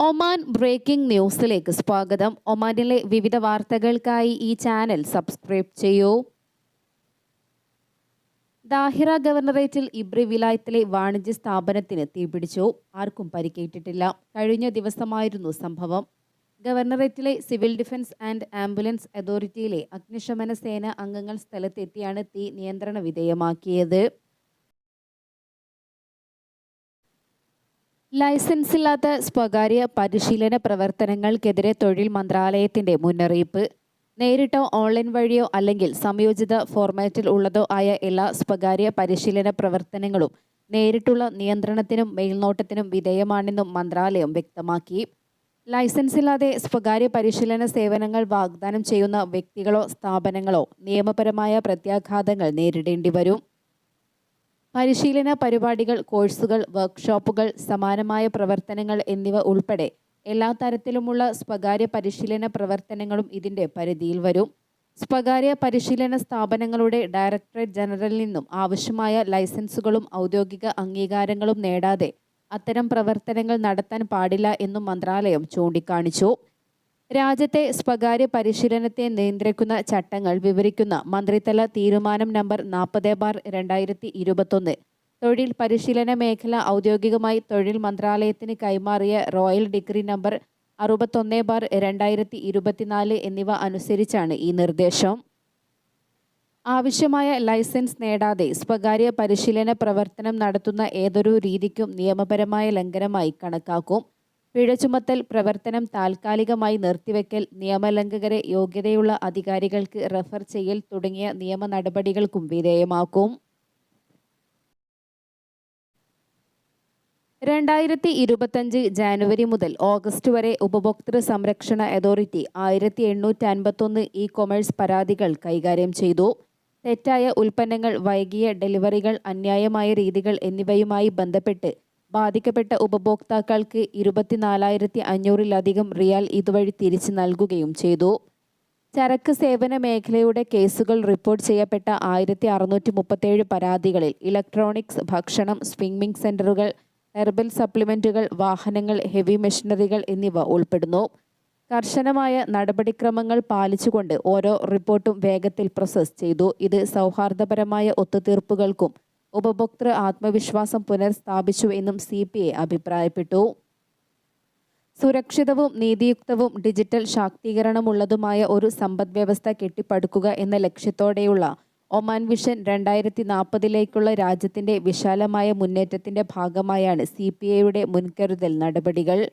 Oman breaking ന്യൂസിലേക്ക് സ്വാഗതം. ഒമാനിലെ വിവിധ വാർത്തകൾക്കായി ഈ ചാനൽ സബ്സ്ക്രൈബ് ചെയ്യൂ. ദാഹിറ ഗവർണറേറ്റിൽ ഇബ്രി വിലായത്തിലെ വാണിജ്യ സ്ഥാപനത്തിന് തീപിടിച്ചു ആർക്കും പരിക്കേറ്റിട്ടില്ല. കഴിഞ്ഞ ദിവസമായിരുന്നു സംഭവം. ഗവർണറേറ്റിലെ സിവിൽ ഡിഫൻസ് ആൻഡ് ആംബുലൻസ് അതോറിറ്റിയിലെ അഗ്നിശമന സേന അംഗങ്ങൾ സ്ഥലത്തെത്തിയാണ് തീ നിയന്ത്രണ വിധേയമാക്കിയത്. ലൈസൻസില്ലാത്ത സ്വകാര്യ പരിശീലന പ്രവർത്തനങ്ങൾക്കെതിരെ തൊഴിൽ മന്ത്രാലയത്തിന്റെ മുന്നറിയിപ്പ്. നേരിട്ടോ ഓൺലൈൻ വഴിയോ അല്ലെങ്കിൽ സംയോജിത ഫോർമാറ്റിൽ ഉള്ളതോ ആയ എല്ലാ സ്വകാര്യ പരിശീലന പ്രവർത്തനങ്ങളും നേരിട്ടുള്ള നിയന്ത്രണത്തിനും മേൽനോട്ടത്തിനും വിധേയമാണെന്നും മന്ത്രാലയം വ്യക്തമാക്കി. ലൈസൻസ് ഇല്ലാതെ സ്വകാര്യ പരിശീലന സേവനങ്ങൾ വാഗ്ദാനം ചെയ്യുന്ന വ്യക്തികളോ സ്ഥാപനങ്ങളോ നിയമപരമായ പ്രത്യാഘാതങ്ങൾ നേരിടേണ്ടി വരും പരിശീലന പരിപാടികൾ കോഴ്സുകൾ വർക്ക്ഷോപ്പുകൾ സമാനമായ പ്രവർത്തനങ്ങൾ എന്നിവ ഉൾപ്പെടെ എല്ലാ തരത്തിലുമുള്ള സ്വകാര്യ പരിശീലന പ്രവർത്തനങ്ങളും ഇതിന്റെ പരിധിയിൽ വരും. സ്വകാര്യ പരിശീലന സ്ഥാപനങ്ങളുടെ ഡയറക്ടറേറ്റ് ജനറലിൽ നിന്നും ആവശ്യമായ ലൈസൻസുകളും ഔദ്യോഗിക അംഗീകാരങ്ങളും നേടാതെ അത്തരം പ്രവർത്തനങ്ങൾ നടത്താൻ പാടില്ല എന്നും മന്ത്രാലയം ചൂണ്ടിക്കാണിച്ചു. രാജ്യത്തെ സ്വകാര്യ പരിശീലനത്തെ നിയന്ത്രിക്കുന്ന ചട്ടങ്ങൾ വിവരിക്കുന്ന മന്ത്രിതല തീരുമാനം നമ്പർ നാൽപ്പത് ബാർ രണ്ടായിരത്തി ഇരുപത്തൊന്ന്. തൊഴിൽ പരിശീലന മേഖല ഔദ്യോഗികമായി തൊഴിൽ മന്ത്രാലയത്തിന് കൈമാറിയ റോയൽ ഡിഗ്രി നമ്പർ അറുപത്തൊന്ന് ബാർ രണ്ടായിരത്തി ഇരുപത്തിനാല് എന്നിവ അനുസരിച്ചാണ് ഈ നിർദ്ദേശം. ആവശ്യമായ ലൈസൻസ് നേടാതെ സ്വകാര്യ പരിശീലന പ്രവർത്തനം നടത്തുന്ന ഏതൊരു രീതിക്കും നിയമപരമായ ലംഘനമായി കണക്കാക്കും. പിഴ ചുമത്തൽ പ്രവർത്തനം താൽക്കാലികമായി നിർത്തിവെക്കൽ നിയമലംഘകരെ യോഗ്യതയുള്ള അധികാരികൾക്ക് റഫർ ചെയ്യൽ തുടങ്ങിയ നിയമ നടപടികൾക്കും വിധേയമാക്കും. രണ്ടായിരത്തി ഇരുപത്തഞ്ച് ജാനുവരി മുതൽ ഓഗസ്റ്റ് വരെ ഉപഭോക്തൃ സംരക്ഷണ അതോറിറ്റി ആയിരത്തി എണ്ണൂറ്റി അൻപത്തൊന്ന് ഇ കൊമേഴ്സ് പരാതികൾ കൈകാര്യം ചെയ്തു. തെറ്റായ ഉൽപ്പന്നങ്ങൾ വൈകിയ ഡെലിവറികൾ അന്യായമായ രീതികൾ എന്നിവയുമായി ബന്ധപ്പെട്ട് ബാധിക്കപ്പെട്ട ഉപഭോക്താക്കൾക്ക് ഇരുപത്തിനാലായിരത്തി അഞ്ഞൂറിലധികം റിയാൽ ഇതുവഴി തിരിച്ചു നൽകുകയും ചെയ്തു. ചരക്ക് സേവന മേഖലയുടെ കേസുകൾ റിപ്പോർട്ട് ചെയ്യപ്പെട്ട ആയിരത്തി അറുന്നൂറ്റി മുപ്പത്തേഴ് പരാതികളിൽ ഇലക്ട്രോണിക്സ് ഭക്ഷണം സ്വിമ്മിംഗ് സെന്ററുകൾ ഹെർബൽ സപ്ലിമെന്റുകൾ വാഹനങ്ങൾ ഹെവി മെഷീനറികൾ എന്നിവ ഉൾപ്പെടുന്നു. കർശനമായ നടപടിക്രമങ്ങൾ പാലിച്ചുകൊണ്ട് ഓരോ റിപ്പോർട്ടും വേഗത്തിൽ പ്രോസസ് ചെയ്തു. ഇത് സൗഹാർദ്ദപരമായ ഒത്തുതീർപ്പുകൾക്കും ഉപഭോക്തൃ ആത്മവിശ്വാസം പുനഃസ്ഥാപിച്ചു എന്നും സി പി എ അഭിപ്രായപ്പെട്ടു. സുരക്ഷിതവും നീതിയുക്തവും ഡിജിറ്റൽ ശാക്തീകരണമുള്ളതുമായ ഒരു സമ്പദ്വ്യവസ്ഥ കെട്ടിപ്പടുക്കുക എന്ന ലക്ഷ്യത്തോടെയുള്ള ഒമാൻ വിഷൻ രണ്ടായിരത്തി നാൽപ്പതിലേക്കുള്ള രാജ്യത്തിന്റെ വിശാലമായ മുന്നേറ്റത്തിന്റെ ഭാഗമായാണ് സി പി എയുടെ മുൻകരുതൽ നടപടികൾ.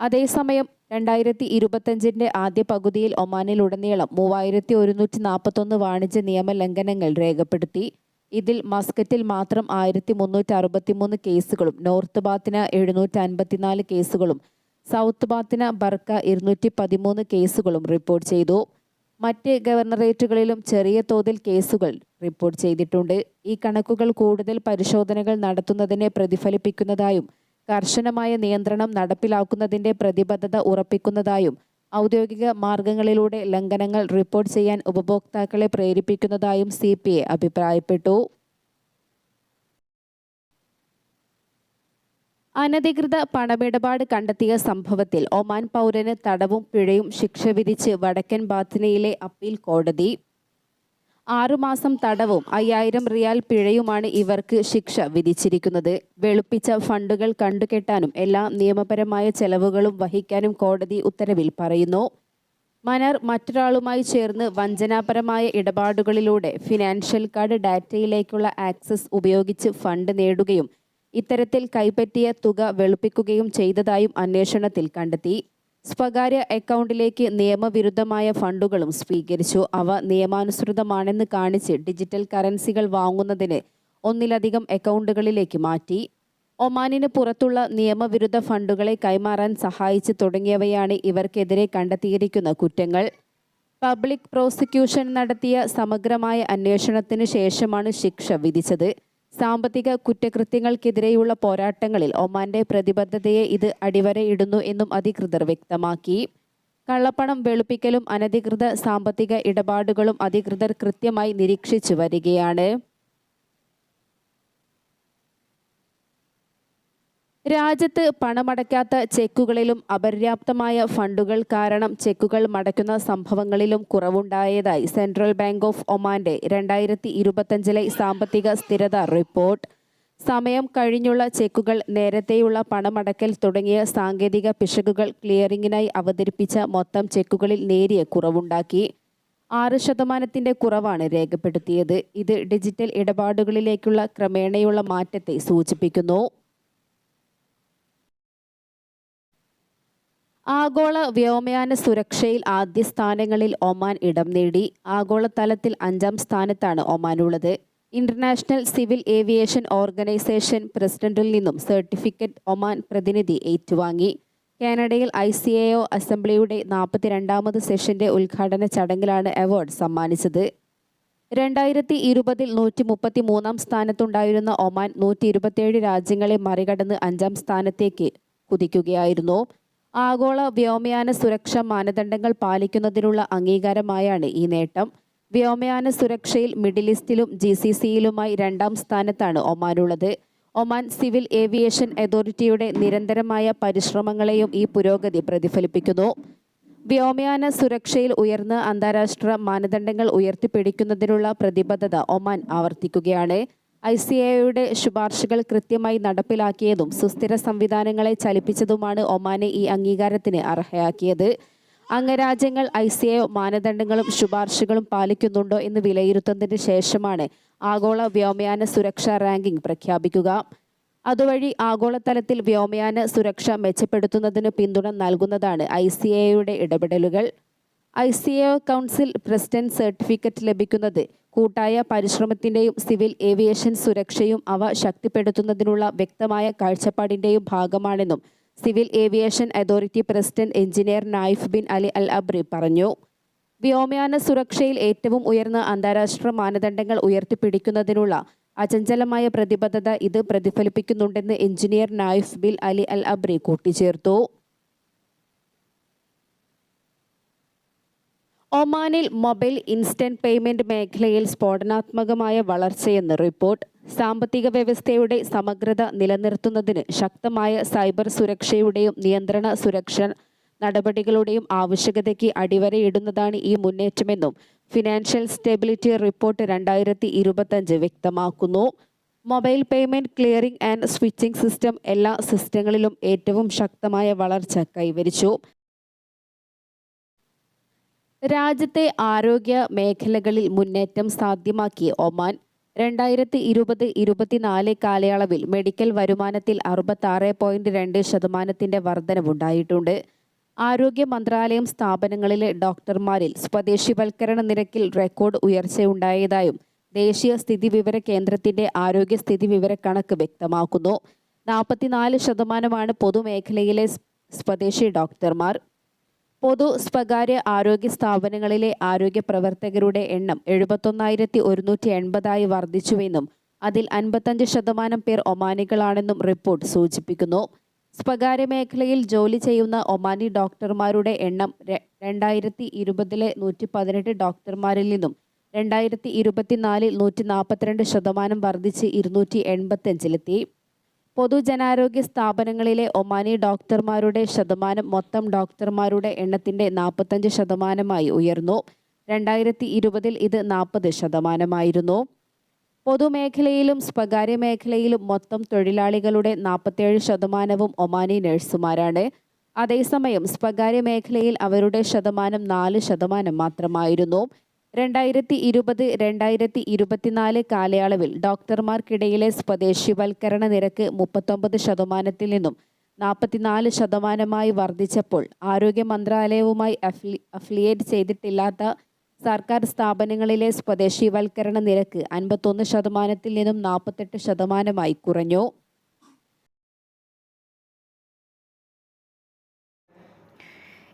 അതേസമയം രണ്ടായിരത്തി ഇരുപത്തഞ്ചിന്റെ ആദ്യ പകുതിയിൽ ഒമാനിലുടനീളം മൂവായിരത്തി ഒരുന്നൂറ്റി നാൽപ്പത്തൊന്ന് വാണിജ്യ നിയമ ലംഘനങ്ങൾ രേഖപ്പെടുത്തി. ഇതിൽ മസ്കറ്റിൽ മാത്രം ആയിരത്തി മുന്നൂറ്റി അറുപത്തിമൂന്ന് കേസുകളും നോർത്ത് ബാത്തിന എഴുന്നൂറ്റി അൻപത്തിനാല് കേസുകളും സൗത്ത് ബാത്തിന ബർക്ക ഇരുന്നൂറ്റി പതിമൂന്ന് കേസുകളും റിപ്പോർട്ട് ചെയ്തു. മറ്റ് ഗവർണറേറ്റുകളിലും ചെറിയ തോതിൽ കേസുകൾ റിപ്പോർട്ട് ചെയ്തിട്ടുണ്ട്. ഈ കണക്കുകൾ കൂടുതൽ പരിശോധനകൾ നടത്തുന്നതിനെ പ്രതിഫലിപ്പിക്കുന്നതായും കർശനമായ നിയന്ത്രണം നടപ്പിലാക്കുന്നതിന്റെ പ്രതിബദ്ധത ഉറപ്പിക്കുന്നതായും ഔദ്യോഗിക മാർഗങ്ങളിലൂടെ ലംഘനങ്ങൾ റിപ്പോർട്ട് ചെയ്യാൻ ഉപഭോക്താക്കളെ പ്രേരിപ്പിക്കുന്നതായും സി പി എ അഭിപ്രായപ്പെട്ടു. അനധികൃത പണമിടപാട് കണ്ടെത്തിയ സംഭവത്തിൽ ഒമാൻ പൗരന് തടവും പിഴയും ശിക്ഷ വിധിച്ച് വടക്കൻ ബാത്തിനയിലെ അപ്പീൽ കോടതി. ആറുമാസം തടവും അയ്യായിരം റിയാൽ പിഴയുമാണ് ഇവർക്ക് ശിക്ഷ വിധിച്ചിരിക്കുന്നത്. വെളുപ്പിച്ച ഫണ്ടുകൾ കണ്ടുകെട്ടാനും എല്ലാ നിയമപരമായ ചെലവുകളും വഹിക്കാനും കോടതി ഉത്തരവിൽ പറയുന്നു. മനർ മറ്റൊരാളുമായി ചേർന്ന് വഞ്ചനാപരമായ ഇടപാടുകളിലൂടെ ഫിനാൻഷ്യൽ കാർഡ് ഡാറ്റയിലേക്കുള്ള ആക്സസ് ഉപയോഗിച്ച് ഫണ്ട് നേടുകയും ഇത്തരത്തിൽ കൈപ്പറ്റിയ തുക വെളുപ്പിക്കുകയും ചെയ്തതായും അന്വേഷണത്തിൽ കണ്ടെത്തി. സ്വകാര്യ അക്കൗണ്ടിലേക്ക് നിയമവിരുദ്ധമായ ഫണ്ടുകളും സ്വീകരിച്ചു. അവ നിയമാനുസൃതമാണെന്ന് കാണിച്ച് ഡിജിറ്റൽ കറൻസികൾ വാങ്ങുന്നതിന് ഒന്നിലധികം അക്കൗണ്ടുകളിലേക്ക് മാറ്റി. ഒമാനിന് പുറത്തുള്ള നിയമവിരുദ്ധ ഫണ്ടുകളെ കൈമാറാൻ സഹായിച്ചു തുടങ്ങിയവയാണ് ഇവർക്കെതിരെ കണ്ടെത്തിയിരിക്കുന്ന കുറ്റങ്ങൾ. പബ്ലിക് പ്രോസിക്യൂഷൻ നടത്തിയ സമഗ്രമായ അന്വേഷണത്തിന് ശേഷമാണ് ശിക്ഷ വിധിച്ചത്. സാമ്പത്തിക കുറ്റകൃത്യങ്ങൾക്കെതിരെയുള്ള പോരാട്ടങ്ങളിൽ ഒമാന്റെ പ്രതിബദ്ധതയെ ഇത് അടിവരയിടുന്നു എന്നും അധികൃതർ വ്യക്തമാക്കി. കള്ളപ്പണം വെളുപ്പിക്കലും അനധികൃത സാമ്പത്തിക ഇടപാടുകളും അധികൃതർ കൃത്യമായി നിരീക്ഷിച്ചു വരികയാണ്. രാജ്യത്ത് പണമടയ്ക്കാത്ത ചെക്കുകളിലും അപര്യാപ്തമായ ഫണ്ടുകൾ കാരണം ചെക്കുകൾ മടക്കുന്ന സംഭവങ്ങളിലും കുറവുണ്ടായതായി സെൻട്രൽ ബാങ്ക് ഓഫ് ഒമാന്റെ രണ്ടായിരത്തി ഇരുപത്തഞ്ചിലെ സാമ്പത്തിക സ്ഥിരത റിപ്പോർട്ട്. സമയം കഴിഞ്ഞുള്ള ചെക്കുകൾ നേരത്തെയുള്ള പണമടക്കൽ തുടങ്ങിയ സാങ്കേതിക പിശകുകൾ ക്ലിയറിംഗിനായി അവതരിപ്പിച്ച മൊത്തം ചെക്കുകളിൽ നേരിയ കുറവുണ്ടാക്കി. ആറ് ശതമാനത്തിന്റെ കുറവാണ് രേഖപ്പെടുത്തിയത്. ഇത് ഡിജിറ്റൽ ഇടപാടുകളിലേക്കുള്ള ക്രമേണയുള്ള മാറ്റത്തെ സൂചിപ്പിക്കുന്നു. ആഗോള വ്യോമയാന സുരക്ഷയിൽ ആദ്യ സ്ഥാനങ്ങളിൽ ഒമാൻ ഇടം നേടി. ആഗോളതലത്തിൽ അഞ്ചാം സ്ഥാനത്താണ് ഒമാൻ ഉള്ളത് ഇന്റർനാഷണൽ സിവിൽ ഏവിയേഷൻ ഓർഗനൈസേഷൻ പ്രസിഡന്റിൽ നിന്നും സർട്ടിഫിക്കറ്റ് ഒമാൻ പ്രതിനിധി ഏറ്റുവാങ്ങി. കാനഡയിൽ ഐ സി എ ഒ അസംബ്ലിയുടെ നാൽപ്പത്തിരണ്ടാമത് സെഷന്റെ ഉദ്ഘാടന ചടങ്ങിലാണ് അവാർഡ് സമ്മാനിച്ചത്. രണ്ടായിരത്തി ഇരുപതിൽ നൂറ്റി മുപ്പത്തി മൂന്നാം സ്ഥാനത്തുണ്ടായിരുന്ന ഒമാൻ നൂറ്റി ഇരുപത്തിയേഴ് രാജ്യങ്ങളെ മറികടന്ന് അഞ്ചാം സ്ഥാനത്തേക്ക് കുതിക്കുകയായിരുന്നു. ആഗോള വ്യോമയാന സുരക്ഷാ മാനദണ്ഡങ്ങൾ പാലിക്കുന്നതിനുള്ള അംഗീകാരമായാണ് ഈ നേട്ടം. വ്യോമയാന സുരക്ഷയിൽ മിഡിൽ ഈസ്റ്റിലും ജി സി സിയിലുമായി രണ്ടാം സ്ഥാനത്താണ് ഒമാനുള്ളത്. ഒമാൻ സിവിൽ ഏവിയേഷൻ അതോറിറ്റിയുടെ നിരന്തരമായ പരിശ്രമങ്ങളെയും ഈ പുരോഗതി പ്രതിഫലിപ്പിക്കുന്നു. വ്യോമയാന സുരക്ഷയിൽ ഉയർന്ന അന്താരാഷ്ട്ര മാനദണ്ഡങ്ങൾ ഉയർത്തിപ്പിടിക്കുന്നതിനുള്ള പ്രതിബദ്ധത ഒമാൻ ആവർത്തിക്കുകയാണ്. ഐ സി എയുടെ ശുപാർശകൾ കൃത്യമായി നടപ്പിലാക്കിയതും സുസ്ഥിര സംവിധാനങ്ങളെ ചലിപ്പിച്ചതുമാണ് ഒമാനെ ഈ അംഗീകാരത്തിന് അർഹയാക്കിയത്. അംഗരാജ്യങ്ങൾ ഐ സി എ മാനദണ്ഡങ്ങളും ശുപാർശകളും പാലിക്കുന്നുണ്ടോ എന്ന് വിലയിരുത്തുന്നതിന് ശേഷമാണ് ആഗോള വ്യോമയാന സുരക്ഷാ റാങ്കിംഗ് പ്രഖ്യാപിക്കുക. അതുവഴി ആഗോളതലത്തിൽ വ്യോമയാന സുരക്ഷ മെച്ചപ്പെടുത്തുന്നതിന് പിന്തുണ നൽകുന്നതാണ് ഐ സി എയുടെ ഇടപെടലുകൾ. I C A council president certificate ലഭിക്കുന്നത്. കൂട്ടായ പരിശ്രമത്തിന്റെയും സിവിൽ ഏവിയേഷൻ സുരക്ഷയും അവ ശക്തിപ്പെടുത്തുന്നതിനുള്ള വ്യക്തമായ കാഴ്ചപ്പാടിന്റെയും ഭാഗമാണെന്നും civil aviation authority president engineer Naif bin Ali Al Abri പറഞ്ഞു. വ്യോമയാന സുരക്ഷയിൽ ഏറ്റവും ഉയർന്ന അന്താരാഷ്ട്ര മാനദണ്ഡങ്ങൾ ഉയർത്തിപ്പിടിക്കുന്നതിനുള്ള അചഞ്ചലമായ പ്രതിബദ്ധത ഇത് പ്രതിഫലിപ്പിക്കുന്നുണ്ടെന്ന് engineer Naif bin Ali Al Abri കൂട്ടിച്ചേർത്തു. ഒമാനിൽ മൊബൈൽ ഇൻസ്റ്റന്റ് പേയ്മെന്റ് മേഖലയിൽ സ്ഫോടനാത്മകമായ വളർച്ചയെന്ന് റിപ്പോർട്ട്. സാമ്പത്തിക വ്യവസ്ഥയുടെ സമഗ്രത നിലനിർത്തുന്നതിന് ശക്തമായ സൈബർ സുരക്ഷയുടെയും നിയന്ത്രണ സുരക്ഷ നടപടികളുടെയും ആവശ്യകതയ്ക്ക് അടിവരയിടുന്നതാണ് ഈ മുന്നേറ്റമെന്നും ഫിനാൻഷ്യൽ സ്റ്റെബിലിറ്റി റിപ്പോർട്ട് രണ്ടായിരത്തി ഇരുപത്തഞ്ച് വ്യക്തമാക്കുന്നു. Mobile payment clearing and switching system എല്ലാ സിസ്റ്റങ്ങളിലും ഏറ്റവും ശക്തമായ വളർച്ച കൈവരിച്ചു. രാജ്യത്തെ ആരോഗ്യ മേഖലകളിൽ മുന്നേറ്റം സാധ്യമാക്കി ഒമാൻ രണ്ടായിരത്തി ഇരുപത് ഇരുപത്തിനാല് കാലയളവിൽ മെഡിക്കൽ വരുമാനത്തിൽ അറുപത്താറ് പോയിന്റ് രണ്ട് ശതമാനത്തിന്റെ വർധനവുണ്ടായിട്ടുണ്ട്. ആരോഗ്യ മന്ത്രാലയം സ്ഥാപനങ്ങളിലെ ഡോക്ടർമാരിൽ സ്വദേശിവൽക്കരണ നിരക്കിൽ റെക്കോർഡ് ഉയർച്ചയുണ്ടായതായും ദേശീയ സ്ഥിതി വിവര കേന്ദ്രത്തിന്റെ ആരോഗ്യ സ്ഥിതി വിവര കണക്ക് വ്യക്തമാക്കുന്നു. നാൽപ്പത്തിനാല് ശതമാനമാണ് പൊതുമേഖലയിലെ സ്വദേശി ഡോക്ടർമാർ. പൊതു സ്വകാര്യ ആരോഗ്യ സ്ഥാപനങ്ങളിലെ ആരോഗ്യ പ്രവർത്തകരുടെ എണ്ണം എഴുപത്തൊന്നായിരത്തി ഒരുന്നൂറ്റി എൺപതായി വർദ്ധിച്ചുവെന്നും അതിൽ അൻപത്തഞ്ച് ശതമാനം പേർ ഒമാനികളാണെന്നും റിപ്പോർട്ട് സൂചിപ്പിക്കുന്നു. സ്വകാര്യ മേഖലയിൽ ജോലി ചെയ്യുന്ന ഒമാനി ഡോക്ടർമാരുടെ എണ്ണം രണ്ടായിരത്തി ഇരുപതിലെ നൂറ്റി പതിനെട്ട് ഡോക്ടർമാരിൽ നിന്നും രണ്ടായിരത്തി ഇരുപത്തിനാലിൽ നൂറ്റി നാൽപ്പത്തിരണ്ട് ശതമാനം വർദ്ധിച്ച് ഇരുന്നൂറ്റി എൺപത്തഞ്ചിലെത്തി പൊതുജനാരോഗ്യ സ്ഥാപനങ്ങളിലെ ഒമാനി ഡോക്ടർമാരുടെ ശതമാനം മൊത്തം ഡോക്ടർമാരുടെ എണ്ണത്തിന്റെ നാൽപ്പത്തഞ്ച് ശതമാനമായി ഉയർന്നു. രണ്ടായിരത്തി ഇരുപതിൽ ഇത് നാൽപ്പത് ശതമാനമായിരുന്നു. പൊതുമേഖലയിലും സ്വകാര്യ മേഖലയിലും മൊത്തം തൊഴിലാളികളുടെ നാൽപ്പത്തേഴ് ശതമാനവും ഒമാനി നഴ്സുമാരാണ്. അതേസമയം സ്വകാര്യ മേഖലയിൽ അവരുടെ ശതമാനം നാല് ശതമാനം മാത്രമായിരുന്നു. രണ്ടായിരത്തി ഇരുപത് രണ്ടായിരത്തി ഇരുപത്തിനാല് കാലയളവിൽ ഡോക്ടർമാർക്കിടയിലെ സ്വദേശിവൽക്കരണ നിരക്ക് മുപ്പത്തൊമ്പത് ശതമാനത്തിൽ നിന്നും നാൽപ്പത്തിനാല് ശതമാനമായി വർദ്ധിച്ചപ്പോൾ ആരോഗ്യ മന്ത്രാലയവുമായി അഫ്ലി അഫിലിയേറ്റ് ചെയ്തിട്ടില്ലാത്ത സർക്കാർ സ്ഥാപനങ്ങളിലെ സ്വദേശിവൽക്കരണ നിരക്ക് അൻപത്തൊന്ന് ശതമാനത്തിൽ നിന്നും നാൽപ്പത്തെട്ട് ശതമാനമായി കുറഞ്ഞു.